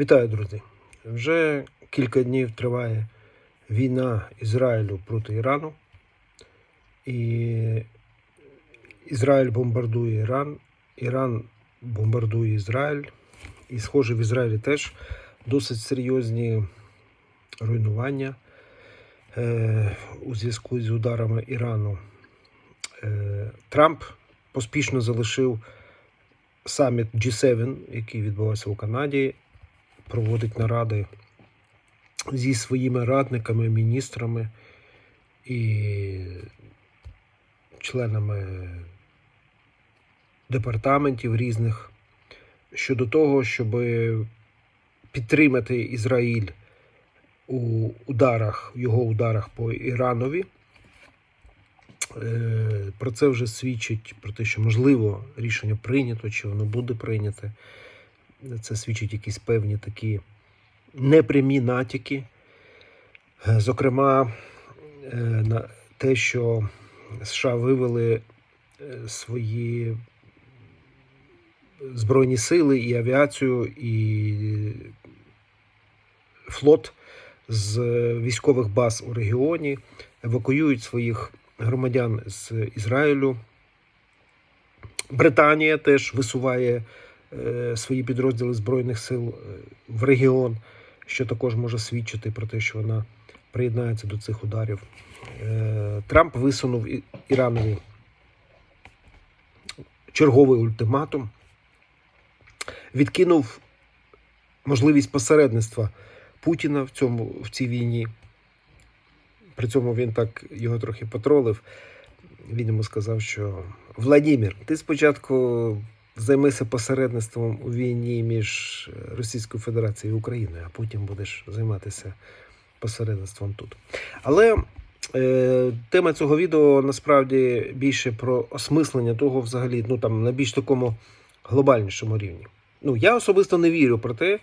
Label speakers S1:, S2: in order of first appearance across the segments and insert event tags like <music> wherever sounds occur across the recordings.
S1: Вітаю, друзі! Вже кілька днів триває війна Ізраїлю проти Ірану. І Ізраїль бомбардує Іран, Іран бомбардує Ізраїль. І, схоже, в Ізраїлі теж досить серйозні руйнування е, у зв'язку з ударами Ірану. Е, Трамп поспішно залишив саміт G7, який відбувався у Канаді, проводить наради зі своїми радниками, міністрами і членами департаментів різних щодо того, щоб підтримати Ізраїль у ударах, його ударах по Іранові. Е, Про це вже свідчить про те, що можливо рішення прийнято, чи воно буде прийняте. Це свідчить якісь певні такі непрямі натяки. Е, Зокрема, е, на те, що США вивели е, свої збройні сили і авіацію, і флот з військових баз у регіоні, евакуюють своїх громадян з Ізраїлю. Британія теж висуває свої підрозділи Збройних сил е, в регіон, що також може свідчити про те, що вона приєднається до цих ударів. Е, Трамп висунув Іранові черговий ультиматум, відкинув можливість посередництва Путіна в, цьому, в цій війні. При цьому він так його трохи потролив. Він йому сказав, що Владимир, ти спочатку займися посередництвом у війні між Російською Федерацією і Україною, а потім будеш займатися посередництвом тут. Але е, тема цього відео насправді більше про осмислення того, взагалі, ну там на більш такому глобальнішому рівні. Ну я особисто не вірю про те,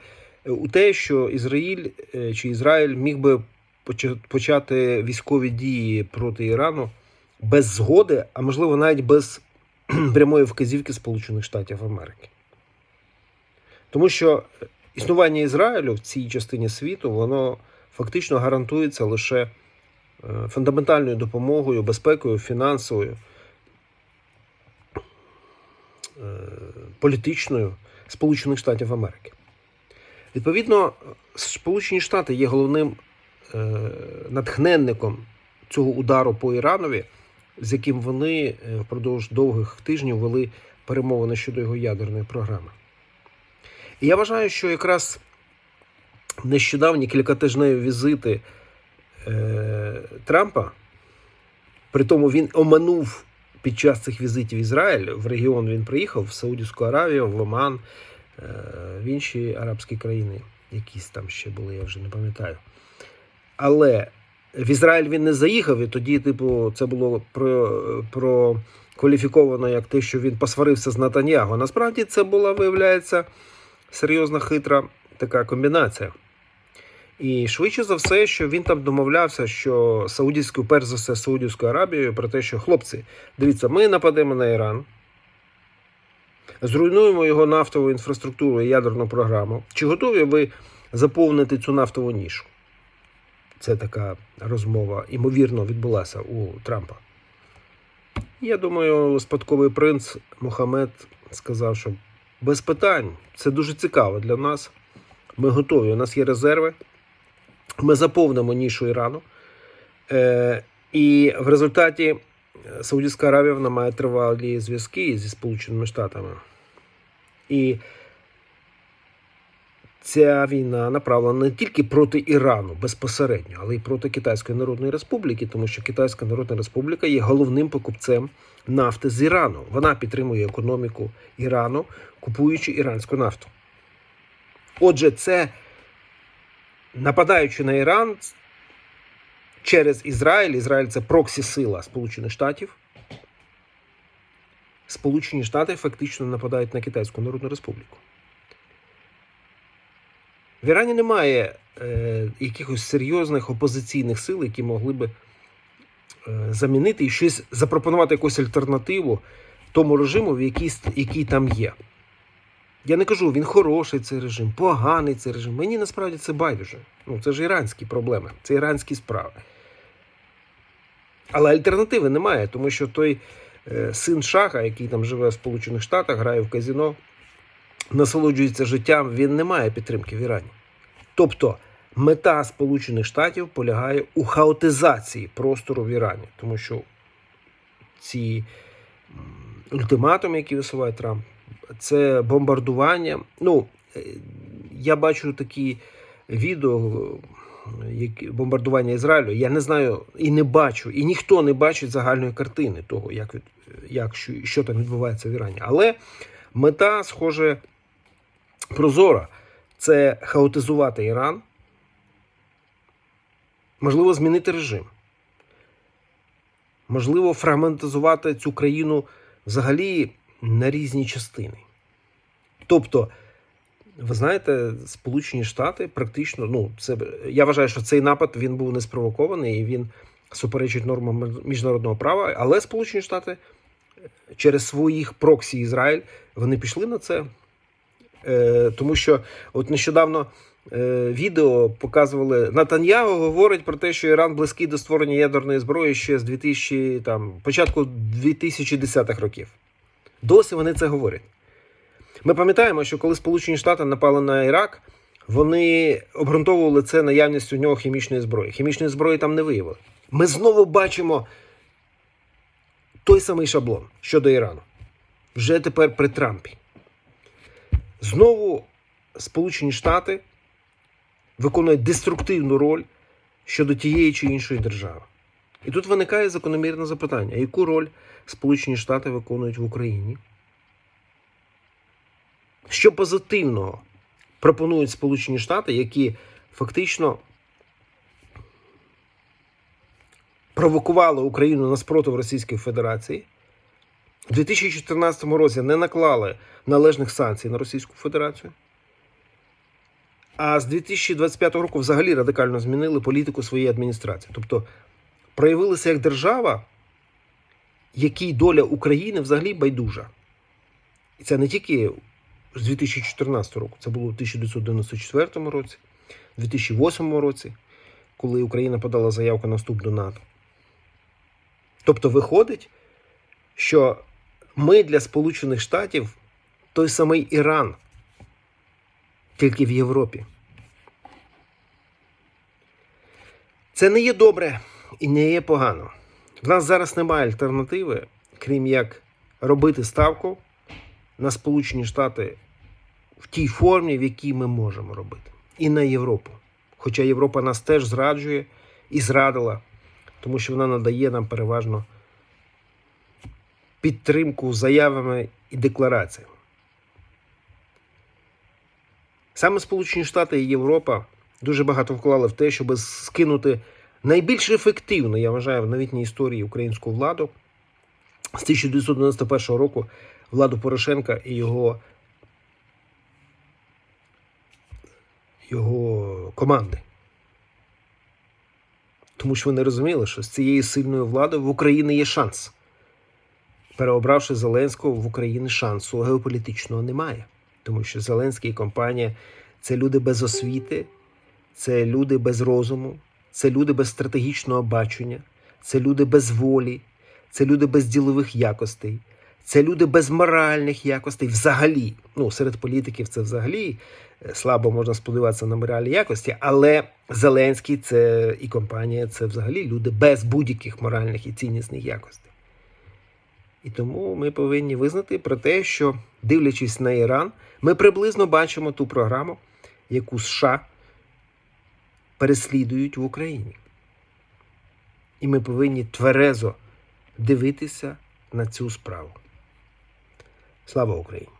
S1: е, у те, що Ізраїль е, чи Ізраїль міг би поча- почати військові дії проти Ірану без згоди, а можливо навіть без <clears throat> прямої вказівки Сполучених Штатів Америки. Тому що існування Ізраїлю в цій частині світу воно фактично гарантується лише е, фундаментальною допомогою, безпекою, фінансовою, е, політичною Сполучених Штатів Америки. Відповідно, Сполучені Штати є головним е, натхненником цього удару по Іранові, з яким вони е, впродовж довгих тижнів вели перемовини щодо його ядерної програми. І я вважаю, що якраз нещодавні кількатижневі візити е, Трампа, при тому він оманув під час цих візитів Ізраїль, в регіон він приїхав, в Саудівську Аравію, в Оман, е, в інші арабські країни, якісь там ще були, я вже не пам'ятаю. Але в Ізраїль він не заїхав, і тоді, типу, це було про, прокваліфіковано як те, що він посварився з Натаньяго. Насправді це була, виявляється, серйозна хитра така комбінація. І швидше за все, що він там домовлявся, що Саудівську, перш за все, Саудівською Аравією про те, що хлопці, дивіться, ми нападемо на Іран, зруйнуємо його нафтову інфраструктуру і ядерну програму. Чи готові ви заповнити цю нафтову нішу? Це така розмова, ймовірно, відбулася у Трампа. Я думаю, спадковий принц Мохамед сказав, що без питань це дуже цікаво для нас. Ми готові, у нас є резерви. Ми заповнимо нішу Ірану. Е, і в результаті е, Саудівська Аравія вона має тривалі зв'язки зі Сполученими Штатами. І ця війна направлена не тільки проти Ірану безпосередньо, але й проти Китайської Народної Республіки, тому що Китайська Народна Республіка є головним покупцем нафти з Ірану. Вона підтримує економіку Ірану, купуючи іранську нафту. Отже, це нападаючи на Іран через Ізраїль, Ізраїль це проксі сила Сполучених Штатів. Сполучені Штати фактично нападають на Китайську Народну Республіку. В Ірані немає е, якихось серйозних опозиційних сил, які могли би е, замінити і щось запропонувати якусь альтернативу тому режиму, в який, який там є. Я не кажу, він хороший цей режим, поганий цей режим. Мені насправді це байдуже. Ну, це ж іранські проблеми, це іранські справи. Але альтернативи немає, тому що той е, син Шаха, який там живе в Сполучених Штатах, грає в казіно, насолоджується життям, він не має підтримки в Ірані. Тобто мета Сполучених Штатів полягає у хаотизації простору в Ірані, тому що ці ультиматуми, які висуває Трамп, це бомбардування. Ну, е, я бачу такі відео, е, які бомбардування Ізраїлю. Я не знаю і не бачу, і ніхто не бачить загальної картини того, як, як що, що там відбувається в Ірані. Але мета, схоже, прозора це хаотизувати Іран, можливо, змінити режим. Можливо, фрагментизувати цю країну взагалі на різні частини. Тобто, ви знаєте, Сполучені Штати практично, ну, це я вважаю, що цей напад він був не спровокований і він суперечить нормам міжнародного права. Але Сполучені Штати через своїх проксі Ізраїль вони пішли на це. Е, тому що от нещодавно е, відео показували Натаньяго говорить про те, що Іран близький до створення ядерної зброї ще з 2000, там, початку 2010-х років. Досі вони це говорять. Ми пам'ятаємо, що коли Сполучені Штати напали на Ірак, вони обґрунтовували це наявністю у нього хімічної зброї. Хімічної зброї там не виявили. Ми знову бачимо той самий шаблон щодо Ірану. Вже тепер при Трампі. Знову Сполучені Штати виконують деструктивну роль щодо тієї чи іншої держави. І тут виникає закономірне запитання: яку роль Сполучені Штати виконують в Україні? Що позитивного пропонують Сполучені Штати, які фактично провокували Україну на спротив Російської Федерації? У 2014 році не наклали належних санкцій на Російську Федерацію. А з 2025 року взагалі радикально змінили політику своєї адміністрації. Тобто проявилися як держава, якій доля України взагалі байдужа. І це не тільки з 2014 року, це було у 1994 році, 2008 році, коли Україна подала заявку на вступ до НАТО. Тобто виходить, що ми для Сполучених Штатів той самий Іран, тільки в Європі. Це не є добре і не є погано. В нас зараз немає альтернативи, крім як робити ставку на Сполучені Штати в тій формі, в якій ми можемо робити, і на Європу. Хоча Європа нас теж зраджує і зрадила, тому що вона надає нам переважно підтримку заявами і деклараціями. Саме Сполучені Штати і Європа дуже багато вклали в те, щоб скинути найбільш ефективну, я вважаю, в новітній історії українську владу з 1991 року владу Порошенка і його, його команди. Тому що вони розуміли, що з цією сильною владою в Україні є шанс. Переобравши Зеленського в Україні шансу геополітичного немає. Тому що Зеленський і компанія це люди без освіти, це люди без розуму, це люди без стратегічного бачення, це люди без волі, це люди без ділових якостей, це люди без моральних якостей. Взагалі, ну серед політиків це взагалі е, слабо можна сподіватися на моральні якості, але Зеленський це і компанія це взагалі люди без будь-яких моральних і ціннісних якостей. І тому ми повинні визнати про те, що, дивлячись на Іран, ми приблизно бачимо ту програму, яку США переслідують в Україні. І ми повинні тверезо дивитися на цю справу. Слава Україні!